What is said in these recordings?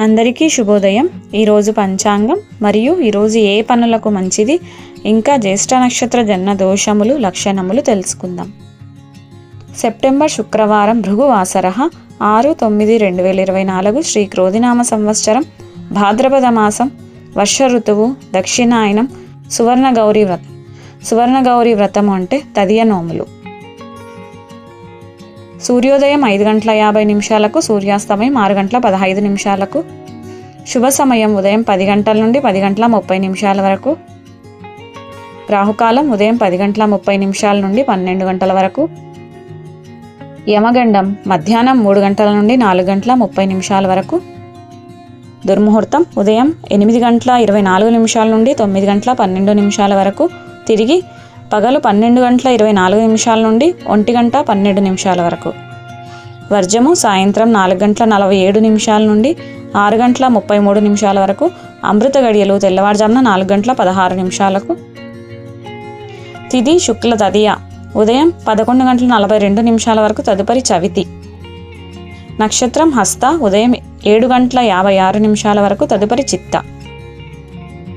అందరికీ శుభోదయం. ఈరోజు పంచాంగం మరియు ఈరోజు ఏ పనులకు మంచిది? ఇంకా జ్యేష్ఠ నక్షత్ర జన్మ దోషములు లక్షణములు తెలుసుకుందాం. సెప్టెంబర్ శుక్రవారం భృగువాసర ఆరు తొమ్మిది రెండు వేల ఇరవై నాలుగు శ్రీ క్రోధినామ సంవత్సరం. భాద్రపద మాసం వర్ష ఋతువు దక్షిణాయనం సువర్ణ గౌరీ వ్రతం. సువర్ణ గౌరీ వ్రతం అంటే తదియ నోములు. సూర్యోదయం ఐదు గంటల యాభై నిమిషాలకు సూర్యాస్తమయం ఆరు గంటల పదహైదు నిమిషాలకు. శుభ సమయం ఉదయం పది గంటల నుండి పది గంటల ముప్పై నిమిషాల వరకు. రాహుకాలం ఉదయం పది గంటల ముప్పై నిమిషాల నుండి పన్నెండు గంటల వరకు. యమగండం మధ్యాహ్నం మూడు గంటల నుండి నాలుగు గంటల ముప్పై నిమిషాల వరకు. దుర్ముహూర్తం ఉదయం ఎనిమిది గంటల ఇరవై నాలుగు నిమిషాల నుండి తొమ్మిది గంటల పన్నెండు నిమిషాల వరకు. తిరిగి పగలు పన్నెండు గంటల ఇరవై నాలుగు నిమిషాల నుండి ఒంటి గంట పన్నెండు నిమిషాల వరకు. వర్జము సాయంత్రం నాలుగు గంటల నలభై ఏడు నిమిషాల నుండి ఆరు గంటల ముప్పై మూడు నిమిషాల వరకు. అమృత గడియలు తెల్లవారుజామున నాలుగు గంటల పదహారు నిమిషాలకు. తిది శుక్ల తదియ. ఉదయం పదకొండు గంటల నలభై రెండు నిమిషాల వరకు తదుపరి చవితి. నక్షత్రం హస్త. ఉదయం ఏడు గంటల యాభై ఆరు నిమిషాల వరకు తదుపరి చిత్త.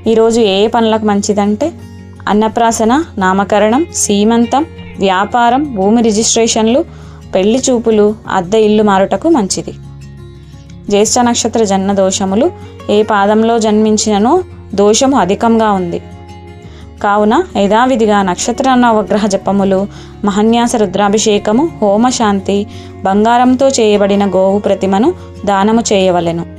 ఈరోజు ఏ ఏ పనులకు మంచిదంటే అన్నప్రాసన నామకరణం సీమంతం వ్యాపారం భూమి రిజిస్ట్రేషన్లు పెళ్ళి చూపులు అద్దె ఇల్లు మారుటకు మంచిది. జ్యేష్ఠ నక్షత్ర జన్మ దోషములు ఏ పాదంలో జన్మించిననో దోషము అధికంగా ఉంది. కావున యథావిధిగా నక్షత్ర నవగ్రహ జపములు మహన్యాస రుద్రాభిషేకము హోమశాంతి బంగారంతో చేయబడిన గోవు ప్రతిమను దానము చేయవలెను.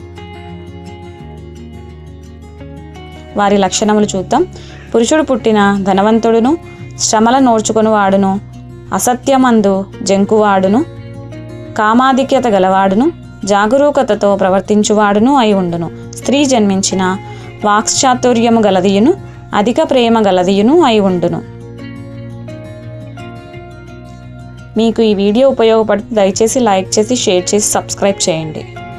వారి లక్షణములు చూద్దాం. పురుషుడు పుట్టిన ధనవంతుడును శ్రమల నోర్చుకుని వాడును అసత్యమందు జంకువాడును కామాధిక్యత గలవాడును జాగరూకతతో ప్రవర్తించువాడును అయి ఉండును. స్త్రీ జన్మించిన వాక్చాతుర్యము గలదియును అధిక ప్రేమ గలదియును అయి ఉండును. మీకు ఈ వీడియో ఉపయోగపడితే దయచేసి లైక్ చేసి షేర్ చేసి సబ్స్క్రైబ్ చేయండి.